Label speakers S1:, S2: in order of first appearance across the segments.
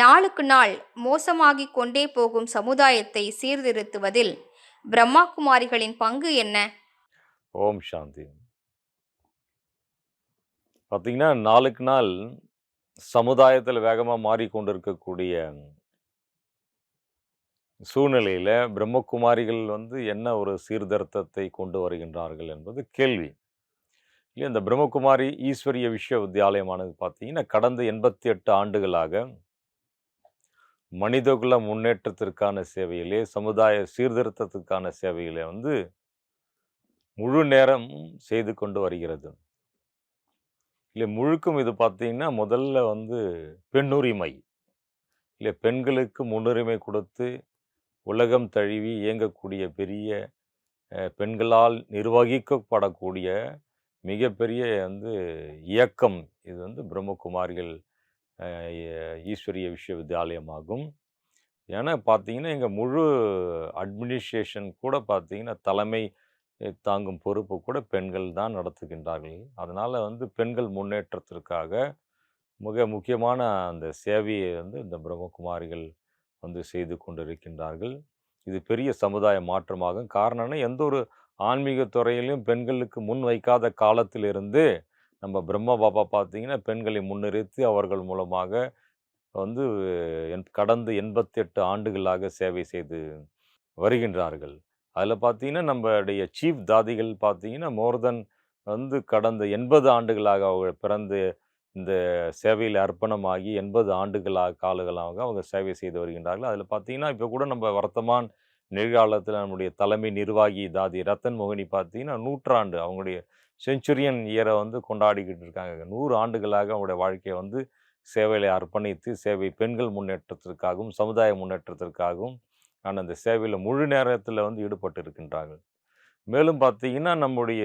S1: நாளுக்கு நாள் மோசமாகிக் கொண்டே போகும் சமுதாயத்தை சீர்திருத்துவதில் பிரம்மா குமாரிகளின் பங்கு என்ன?
S2: ஓம் சாந்தி. பார்த்தீங்கன்னா நாளுக்கு நாள் சமுதாயத்தில் வேகமாக மாறிக்கொண்டிருக்கக்கூடிய சூழ்நிலையில் பிரம்மகுமாரிகள் வந்து என்ன ஒரு சீர்திருத்தத்தை கொண்டு வருகின்றார்கள் என்பது கேள்வி. இல்லை இந்த பிரம்மகுமாரி ஈஸ்வரிய விஸ்வவித்யாலயமானது பார்த்தீங்கன்னா கடந்த எண்பத்தி எட்டு ஆண்டுகளாக மனிதகுல முன்னேற்றத்திற்கான சேவையிலே சமுதாய சீர்திருத்தத்துக்கான சேவையிலே வந்து முழு நேரம் செய்து கொண்டு வருகிறது. இல்லை முழுக்கும் இது பார்த்தீங்கன்னா முதல்ல வந்து பெண்ணுரிமை இல்லை பெண்களுக்கு முன்னுரிமை கொடுத்து உலகம் தழுவி இயங்கக்கூடிய பெரிய பெண்களால் நிர்வகிக்கப்படக்கூடிய மிகப்பெரிய வந்து இயக்கம். இது வந்து பிரம்மகுமாரிகள் ஈஸ்வரிய விஸ்வவித்யாலயமாகும் ஏன்னா பார்த்தீங்கன்னா எங்கள் முழு அட்மினிஸ்ட்ரேஷன் கூட பார்த்தீங்கன்னா தலைமை தாங்கும் பொறுப்பு கூட பெண்கள் தான் நடத்துகின்றார்கள். அதனால் வந்து பெண்கள் முன்னேற்றத்திற்காக மிக முக்கியமான அந்த சேவையை வந்து இந்த பிரம்மகுமாரிகள் வந்து செய்து கொண்டிருக்கின்றார்கள். இது பெரிய சமுதாய மாற்றமாகும். காரணம்னா எந்த ஒரு ஆன்மீக துறையிலும் பெண்களுக்கு முன் வைக்காத காலத்திலிருந்து நம்ம பிரம்ம பாபா பார்த்தீங்கன்னா பெண்களை முன்னிறுத்தி அவர்கள் மூலமாக வந்து என் கடந்த எண்பத்தி எட்டு ஆண்டுகளாக சேவை செய்து வருகின்றார்கள். அதில் பார்த்தீங்கன்னா நம்மளுடைய சீஃப் தாதிகள் பார்த்தீங்கன்னா மோர் தென் வந்து கடந்த எண்பது ஆண்டுகளாக அவங்க பிறந்து இந்த சேவையில் அர்ப்பணமாகி எண்பது ஆண்டுகளாக காலங்களாக அவங்க சேவை செய்து வருகின்றார்கள். அதில் பார்த்தீங்கன்னா இப்போ கூட நம்ம வர்த்தமான் நிகழ்காலத்தில் நம்முடைய தலைமை நிர்வாகி தாதி ரத்தன் மோகினி பார்த்தீங்கன்னா நூற்றாண்டு அவங்களுடைய செஞ்சுரியன் இயரை வந்து கொண்டாடிக்கிட்டு இருக்காங்க. நூறு ஆண்டுகளாக அவங்களுடைய வாழ்க்கையை வந்து சேவையில் அர்ப்பணித்து சேவை பெண்கள் முன்னேற்றத்திற்காகவும் சமுதாய முன்னேற்றத்திற்காகவும் ஆனால் அந்த சேவையில் முழு நேரத்தில் வந்து ஈடுபட்டு இருக்கின்றார்கள். மேலும் பார்த்தீங்கன்னா நம்முடைய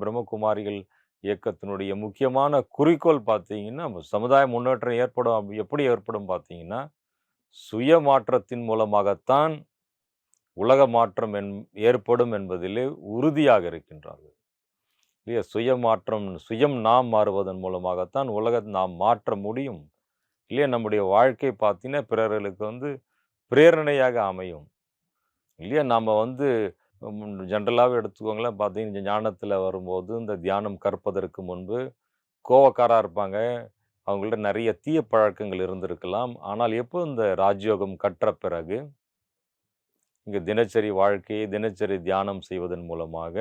S2: பிரம்மகுமாரிகள் இயக்கத்தினுடைய முக்கியமான குறிக்கோள் பார்த்தீங்கன்னா சமுதாய முன்னேற்றம் ஏற்படும் எப்படி ஏற்படும் பார்த்தீங்கன்னா சுய மாற்றத்தின் மூலமாகத்தான் உலக மாற்றம் என் ஏற்படும் என்பதிலே உறுதியாக இருக்கின்றார்கள். இல்லையா? சுயமாற்றம் சுயம் நாம் மாறுவதன் மூலமாகத்தான் உலகத்தை நாம் மாற்ற முடியும். இல்லையா? நம்முடைய வாழ்க்கை பார்த்தீங்கன்னா பிறர்களுக்கு வந்து பிரேரணையாக அமையும். இல்லையா? நாம் வந்து ஜென்ரலாகவே எடுத்துக்கோங்களேன். பார்த்தீங்கன்னா ஞானத்தில் வரும்போது இந்த தியானம் கற்பதற்கு முன்பு கோவக்காராக இருப்பாங்க. அவங்கள்ட்ட நிறைய தீய பழக்கங்கள் இருந்திருக்கலாம். ஆனால் எப்போ இந்த ராஜயோகம் கற்ற பிறகு இங்கே தினச்சரி வாழ்க்கையை தினச்சரி தியானம் செய்வதன் மூலமாக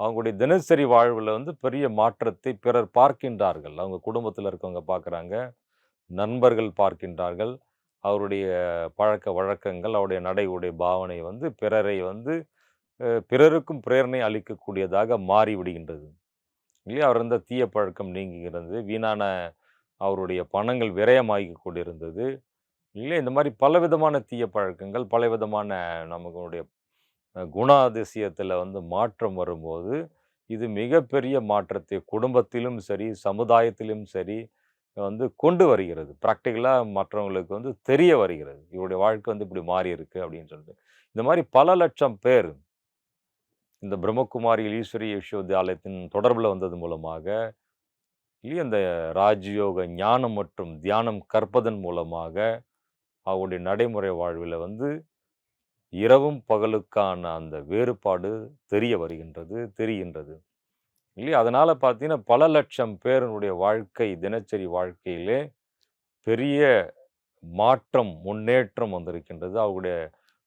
S2: அவங்களுடைய தினசரி வாழ்வில் வந்து பெரிய மாற்றத்தை பிறர் பார்க்கின்றார்கள். அவங்க குடும்பத்தில் இருக்கவங்க பார்க்குறாங்க. நண்பர்கள் பார்க்கின்றார்கள். அவருடைய பழக்க வழக்கங்கள் அவருடைய நடை உடைய பாவனை வந்து பிறரை வந்து பிறருக்கும் பிரேரணை அளிக்கக்கூடியதாக மாறிவிடுகின்றது. இல்லையா? அவர் இருந்த தீய பழக்கம் நீங்குகிறது. வீணான அவருடைய பணங்கள் விரயமாகி கொண்டிருந்தது. இல்லை இந்த மாதிரி பலவிதமான தீய பழக்கங்கள் பலவிதமான நமக்குடைய குணாதிசயத்தில் வந்து மாற்றம் வரும்போது இது மிகப்பெரிய மாற்றத்தை குடும்பத்திலும் சரி சமுதாயத்திலும் சரி வந்து கொண்டு வருகிறது. ப்ராக்டிக்கலாக மற்றவங்களுக்கு வந்து தெரிய வருகிறது. இவருடைய வாழ்க்கை வந்து இப்படி மாறி இருக்கு அப்படின்னு சொல்லிட்டு. இந்த மாதிரி பல லட்சம் பேர் இந்த பிரம்மகுமாரி ஈஸ்வரி விஸ்வவித்யாலயத்தின் தொடர்பில் வந்தது மூலமாக இல்லையா இந்த ராஜயோக ஞானம் மற்றும் தியானம் கற்பதன் மூலமாக அவருடைய நடைமுறை வாழ்வில் வந்து இரவும் பகலுக்கான அந்த வேறுபாடு தெரிய வருகின்றது தெரிகின்றது. இல்லையா? அதனால் பார்த்தீங்கன்னா பல லட்சம் பேருடைய வாழ்க்கை தினச்சரி வாழ்க்கையிலே பெரிய மாற்றம் முன்னேற்றம் வந்திருக்கின்றது. அவருடைய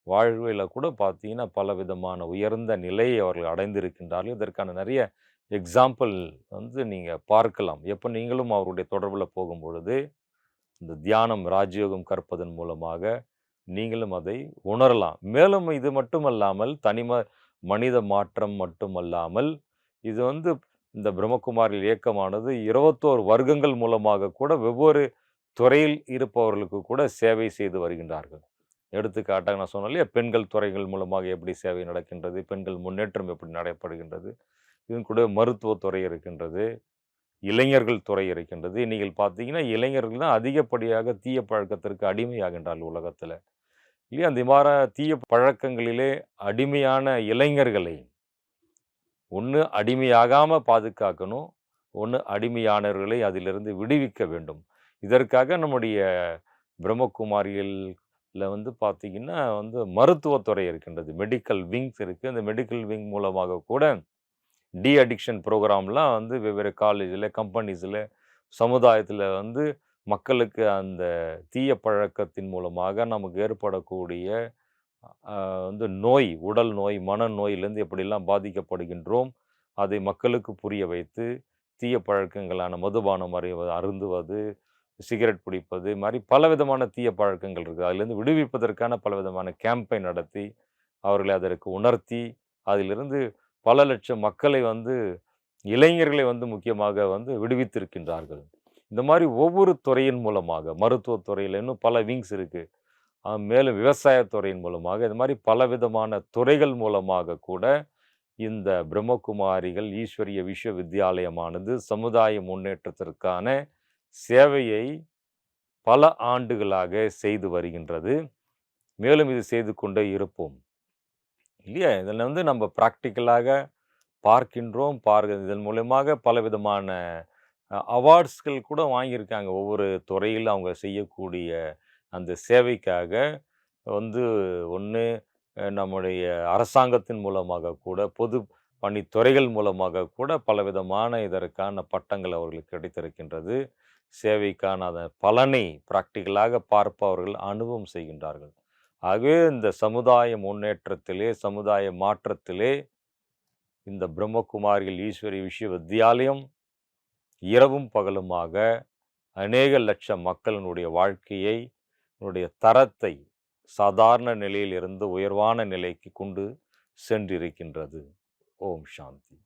S2: வாழ்வில் கூட பார்த்தீங்கன்னா பல விதமான உயர்ந்த நிலையை அவர்கள் அடைந்திருக்கின்றார்கள். இதற்கான நிறைய எக்ஸாம்பிள் வந்து நீங்கள் பார்க்கலாம். எப்போ நீங்களும் அவருடைய தொடர்பில் போகும் பொழுது இந்த தியானம் ராஜயோகம் கற்பதன் மூலமாக நீங்களும் அதை உணரலாம். மேலும் இது மட்டுமல்லாமல் தனிம மனித மாற்றம் மட்டுமல்லாமல் இது வந்து இந்த பிரம்மகுமாரி இயக்கமானது இருபத்தோரு வர்க்கங்கள் மூலமாக கூட வெவ்வேறு துறையில் இருப்பவர்களுக்கு கூட சேவை செய்து வருகின்றார்கள். எடுத்துக்காட்டாக நான் சொன்ன இல்லையா பெண்கள் துறைகள் மூலமாக எப்படி சேவை நடக்கின்றது பெண்கள் முன்னேற்றம் எப்படி நடைபெறுகின்றது இதன் கூட மருத்துவத்துறை இருக்கின்றது இளைஞர்கள் துறை இருக்கின்றது. நீங்கள் பார்த்தீங்கன்னா இளைஞர்கள் தான் அதிகப்படியாக தீய பழக்கத்திற்கு அடிமையாகின்றார்கள் உலகத்தில். இல்லையா? அந்த மாதிரி தீய பழக்கங்களிலே அடிமையான இளைஞர்களை ஒன்று அடிமையாகாமல் பாதுகாக்கணும் ஒன்று அடிமையானவர்களை அதிலிருந்து விடுவிக்க வேண்டும். இதற்காக நம்முடைய பிரம்மகுமாரியில் வந்து பார்த்திங்கன்னா வந்து மருத்துவத்துறை இருக்கின்றது. மெடிக்கல் விங்ஸ் இருக்குது அந்த மெடிக்கல் விங் மூலமாக கூட டி அடிக்ஷன் ப்ரோக்ராம்லாம் வந்து வெவ்வேறு காலேஜில் கம்பெனிஸில் சமுதாயத்தில் வந்து மக்களுக்கு அந்த தீய பழக்கத்தின் மூலமாக நமக்கு ஏற்படக்கூடிய வந்து நோய், உடல் நோய், மனநோயிலிருந்து எப்படிலாம் பாதிக்கப்படுகின்றோம், அதை மக்களுக்கு புரிய வைத்து, தீய பழக்கங்களான மதுபானம் அறிவது அருந்துவது, சிகரெட் பிடிப்பது, மாதிரி பலவிதமான தீய பழக்கங்கள் இருக்குது அதிலிருந்து விடுவிப்பதற்கான பலவிதமான கேம்பெயின் நடத்தி, அவர்களை அதற்கு உணர்த்தி, அதிலிருந்து பல லட்சம் மக்களை வந்து இளைஞர்களை வந்து முக்கியமாக வந்து விடுவித்திருக்கின்றார்கள். இந்த மாதிரி ஒவ்வொரு துறையின் மூலமாக, மருத்துவத்துறையில் இன்னும் பல விங்ஸ் இருக்குது மேலும் விவசாயத்துறையின் மூலமாக, இது மாதிரி பலவிதமான துறைகள் மூலமாக கூட இந்த பிரம்மகுமாரிகள் ஈஸ்வரிய விஸ்வவித்யாலயமானது சமுதாய முன்னேற்றத்திற்கான சேவையை பல ஆண்டுகளாக செய்து வருகின்றது. மேலும் இது செய்து கொண்டே இருப்போம். இல்லையா? இதில் வந்து நம்ம ப்ராக்டிக்கலாக பார்க்கின்றோம். பார்க்க இதன் மூலயமாக பலவிதமான அவார்ட்ஸ்கள் கூட வாங்கியிருக்காங்க. ஒவ்வொரு துறையில் அவங்க செய்யக்கூடிய அந்த சேவைக்காக வந்து ஒன்று நம்முடைய அரசாங்கத்தின் மூலமாக கூட, பொது பணித்துறைகள் மூலமாக கூட பலவிதமான இதற்கான பட்டங்கள் அவர்களுக்கு கிடைத்திருக்கின்றது. சேவைக்கான அதன் பலனை பிராக்டிகலாக பார்ப்பவர்கள் அனுபவம் செய்கின்றார்கள். ஆகவே இந்த சமுதாய முன்னேற்றத்திலே, சமுதாய மாற்றத்திலே இந்த பிரம்மகுமாரிகள் ஈஸ்வரிய விஸ்வவித்யாலயம் இரவும் பகலுமாக அநேக லட்சம் மக்களினுடைய வாழ்க்கையை என்னுடைய தரத்தை சாதாரண நிலையில் இருந்து உயர்வான நிலைக்கு கொண்டு சென்றிருக்கின்றது. ஓம் சாந்தி.